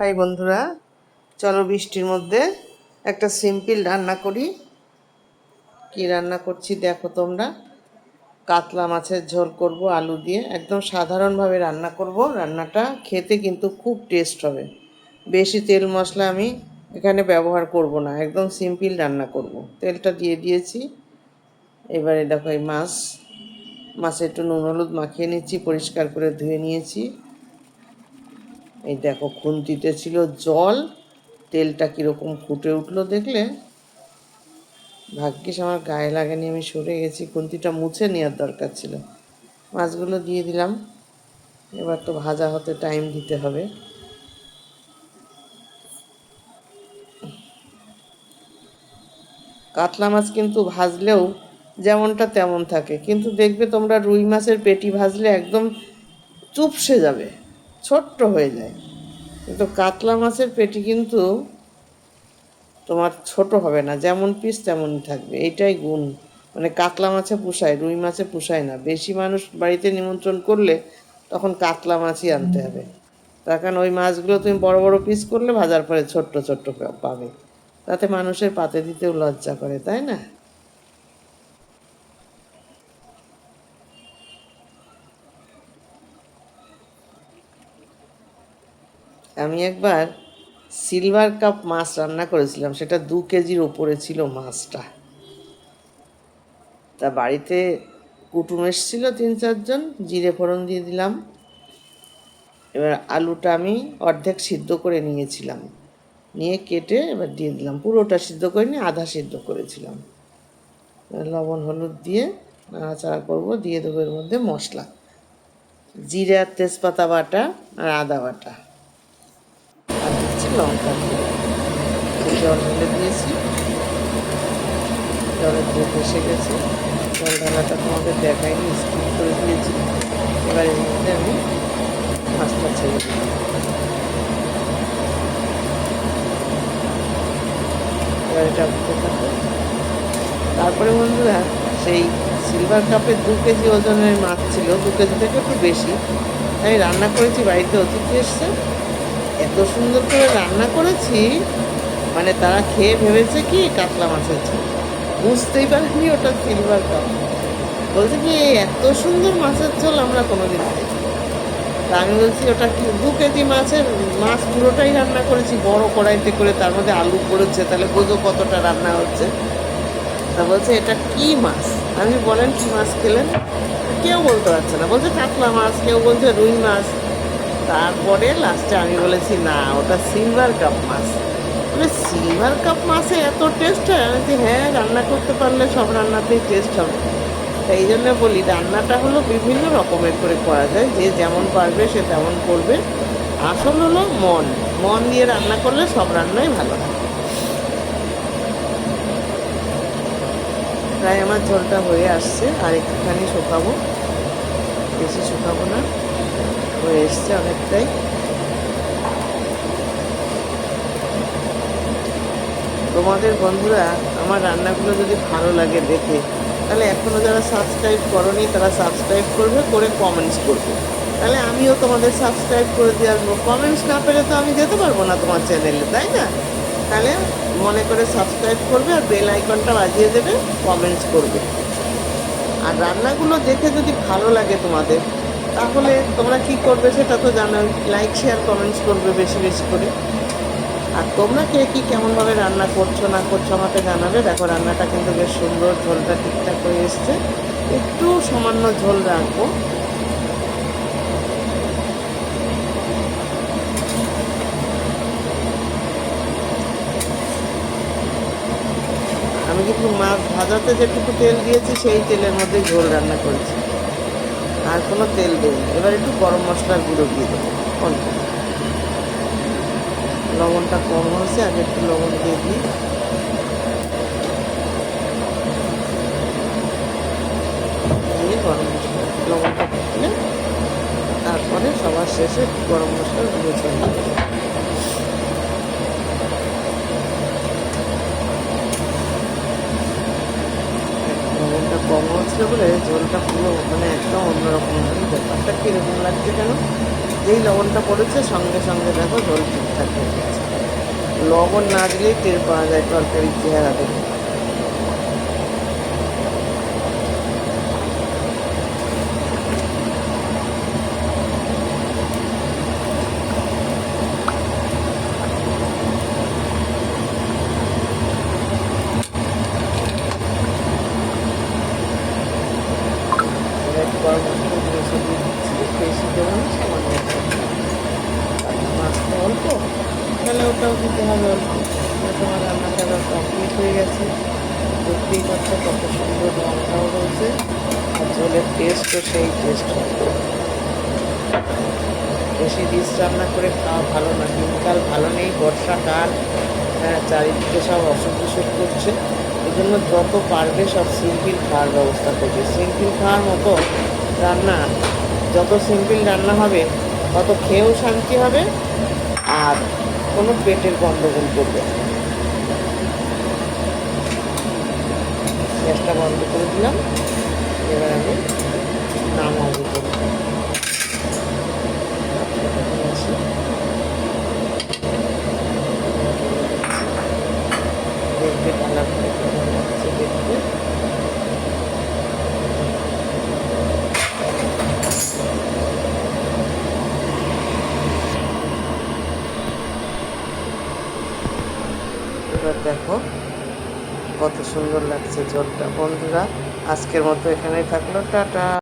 High বন্ধুরা, চলো বৃষ্টির মধ্যে একটা সিম্পল রান্না করি। কি রান্না করছি দেখো তোমরা। কাতলা মাছের ঝোল করব, আলু দিয়ে। একদম সাধারণভাবে রান্না করব। রান্নাটা খেতে কিন্তু খুব টেস্ট হবে। বেশি তেল মশলা আমি এখানে ব্যবহার করব না। একদম সিম্পল রান্না করব। তেলটা দিয়ে দিয়েছি। এবারে দেখো এই মাছ। মাছে একটু নুন হলুদ মাখিয়ে নিচ্ছি, পরিষ্কার করে ধুয়ে নিয়েছি। এই দেখো, খুন্তিতে ছিল জল, তেলটা কীরকম ফুটে উঠল দেখলে। ভাগ্যিস আমার গায়ে লাগেনি, আমি সরে গেছি, খুন্তিটা মুছে নেওয়ার দরকার ছিল। মাছগুলো দিয়ে দিলাম। এবার তো ভাজা হতে টাইম দিতে হবে। কাতলা মাছ কিন্তু ভাজলেও যেমনটা তেমন থাকে, কিন্তু দেখবে তোমরা রুই মাছের পেটি ভাজলে একদম চুপসে যাবে। ছোট্ট হয়ে যায়। কিন্তু কাতলা মাছের পেটি কিন্তু তোমার ছোট হবে না, যেমন পিস তেমনই থাকবে। এইটাই গুণ। মানে কাতলা মাছে পুষায়, রুই মাছে পুষায় না। বেশি মানুষ বাড়িতে নিমন্ত্রণ করলে তখন কাতলা মাছই আনতে হবে। তার কারণ ওই মাছগুলো তুমি বড় বড় পিস করলে ভাজার পরে ছোট্ট ছোট্ট পাবে। তাতে মানুষের পাতে দিতেও লজ্জা করে, তাই না? আমি একবার সিলভার কাপ মাছ রান্না করেছিলাম, সেটা দু কেজির ওপরে ছিল মাছটা। তা বাড়িতে কুটুম এসেছিল তিন চারজন, জিরে ফোড়ন দিয়ে দিলাম। এবার আলুটা আমি অর্ধেক সিদ্ধ করে নিয়েছিলাম। নিয়ে কেটে এবার দিয়ে দিলাম। পুরোটা সিদ্ধ করে নিয়ে আধা সিদ্ধ করেছিলাম। লবণ, হলুদ দিয়ে নাড়াচাড়া করব, দিয়ে দেবো এর মধ্যে মশলা। জিরে তেজপাতা বাটা আর আদা বাটা। জল দিয়েছি স্কিপ করে দিয়েছি এবার মধ্যে আমি মাছটা ছেড়ে এবার তারপরে বন্ধুরা সেই সিলভার কাপের দু কেজি ওজনের মাছ ছিল দু কেজি থেকে একটু বেশি আমি রান্না করেছি বাড়িতে অতিথি এসছে এত সুন্দর করে রান্না করেছি মানে তারা খেয়ে ভেবেছে কি কাতলা মাছের ঝোল বুঝতেই পারেনি ওটা সিলভার কাপ বলছে কি, এত সুন্দর মাছের ঝোল আমরা কোনোদিন খাই তা আমি বলছি, ওটা কি দু কেজি মাছের, মাছ পুরোটাই রান্না করেছি, বড় কড়াইতে করে তার মধ্যে আলু পড়েছে, তাহলে বোঝো কতটা রান্না হচ্ছে? তা বলছে, এটা কি মাছ? আমি বলেন, কি মাছ খেলেন? কেউ বলতে পারছে না। বলছে, কাতলা মাছ। কেউ বলছে, রুই মাছ। তারপরে লাস্টে আমি বলেছি, না, ওটা সিলভার কাপ মাছ। মানে সিলভার কাপ মাছে এত টেস্ট হয়? আমি বলছি হ্যাঁ রান্না করতে পারলে সব রান্নাতেই টেস্ট হবে। তাই জন্য বলি, রান্নাটা হলো বিভিন্ন রকমের করে করা যায়, যে যেমন পারবে সে তেমন করবে। আসল হলো মন মন দিয়ে রান্না করলে সব রান্নাই ভালো হয়। প্রায় আমার ঝোলটা হয়ে আসছে, আর একটুখানি শুকাবো, বেশি শুকাবো না। হয়ে এসছে অনেকটাই তোমাদের বন্ধুরা, আমার রান্নাগুলো যদি ভালো লাগে দেখে, তাহলে এখনও যারা সাবস্ক্রাইব করনি, তারা সাবস্ক্রাইব করবে, করে কমেন্টস করবে। তাহলে আমিও তোমাদের সাবস্ক্রাইব করে দিয়ে আসব। কমেন্টস না পেলে তো আমি যেতে পারব না তোমার চ্যানেলে তাই না? তাহলে মনে করে সাবস্ক্রাইব করবে আর বেল আইকনটা বাজিয়ে দেবে কমেন্টস করবে। আর রান্নাগুলো দেখে যদি ভালো লাগে তোমাদের তাহলে তোমরা কি করবে সেটা তো জানো লাইক শেয়ার কমেন্টস করবে বেশি বেশি করে। আর তোমরা কে কী কেমনভাবে রান্না করছ, না করছ আমাকে জানাবে। দেখো, রান্নাটা কিন্তু বেশ সুন্দর, ঝোলটা ঠিকঠাক হয়ে এসছে। একটু সামান্য ঝোল রাখব। আমি কিন্তু মাছ ভাজাতে যেটুকু তেল দিয়েছি, সেই তেলের মধ্যে ঝোল রান্না করেছি। আর কোনো তেল দেই এবার একটু গরম মশলার গুঁড়ো দিয়ে দেবো, অল্প। লবণটা কম হয়েছে, আগে একটু লবণ দিয়ে দিই। দিয়ে গরম মশলা, লবণটা ফুটলে তারপরে সবার শেষে গরম মশলার গুঁড়ো ছড়িয়ে দেবো। কম হয়েছিল বলে ঝোলটা পুরো মানে একদম অন্যরকম ব্যাপারটা কীরকম লাগছে কেন? যেই লবণটা পড়েছে, সঙ্গে সঙ্গে দেখো জল ঠিকঠাক হয়ে গেছে। লবণ না দিলেই টের পাওয়া যায় তরকারির চেহারা দেখে মশলা গুঁড়ো ছড়িয়ে দিচ্ছি বেশি দেবো না সামান্য একটু। কারণ মাছ তো অল্প। তাহলে ওটাও দিতে হবে অল্প। তোমার রান্নাটা কমপ্লিট হয়ে গেছে। দেখতেই পাচ্ছ কত সুন্দর রঙটাও রয়েছে আর ঝোলের টেস্টও সেই টেস্ট বেশি ডিশ রান্না করে খাওয়া ভালো না। দিনকাল ভালো নেই বর্ষাকাল হ্যাঁ চারিদিকে সব অসুখ বিসুখ করছে। জন্য যত পারবে সব সিম্পল খাওয়ার ব্যবস্থা করবে। সিম্পল খাওয়ার মতো রান্না, যত সিম্পল রান্না হবে, তত খেয়েও শান্তি হবে আর কোনো পেটের গন্ডগোল করবে। গ্যাসটা বন্ধ করে দিলাম। এবার আমি নামাবো। করে দেখবে কালারটা কেমন লাগছে দেখতে এবার দেখো কত সুন্দর লাগছে জলটা। বন্ধুরা আজকের মতো এখানেই থাকল। টাটা।